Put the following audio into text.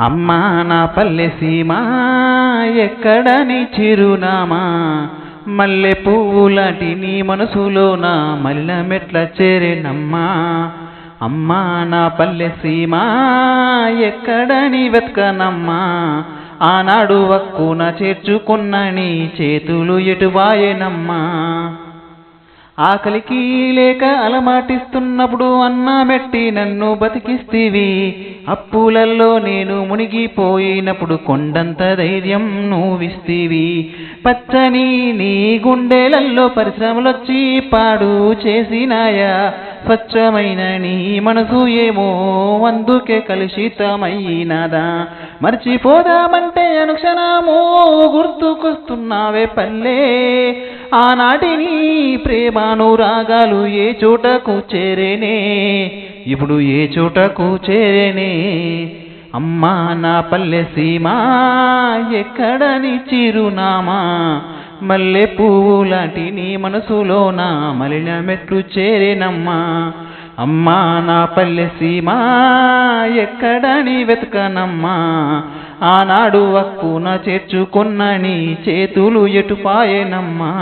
అమ్మా నా పల్లె సీమ ఎక్కడని చిరునామా? మల్లె పువ్వులాంటి నీ మనసులోన మల్లె మెట్ల చేరేనమ్మా. అమ్మా నా పల్లె సీమ ఎక్కడని వెతకనమ్మా. ఆనాడు వక్కున చేర్చుకున్న నీ చేతులు ఎటువాయేనమ్మా ఆకలికి లేక అలమాటిస్తున్నప్పుడు అన్నమెట్టి నన్ను బతికిస్తీవి. అప్పులల్లో నేను మునిగిపోయినప్పుడు కొండంత ధైర్యం నువ్విస్తీవి. పచ్చని నీ గుండెలల్లో పరిశ్రమలొచ్చి పాడు చేసినాయా. స్వచ్ఛమైన నీ మనసు ఏమో అందుకే కలుషితమైనదా. మర్చిపోదామంటే అనుక్షణము గుర్తుకొస్తున్నావే పల్లె. ఆనాటి నీ ప్రేమానురాగాలు ఏ చోటకు చేరేనే. ఇప్పుడు ఏ చోటకు చేరేనే? అమ్మా నా పల్లె సీమా ఎక్కడని చిరునామా? మల్లె పువ్వు లాంటి నీ మనసులోన? మలిన మెట్లు చేరేనమ్మా. అమ్మా నా పల్లె సీమా ఎక్కడని వెతకనమ్మా. ఆనాడు వక్కున చేర్చుకున్న నీ చేతులు ఎటుపాయనమ్మా.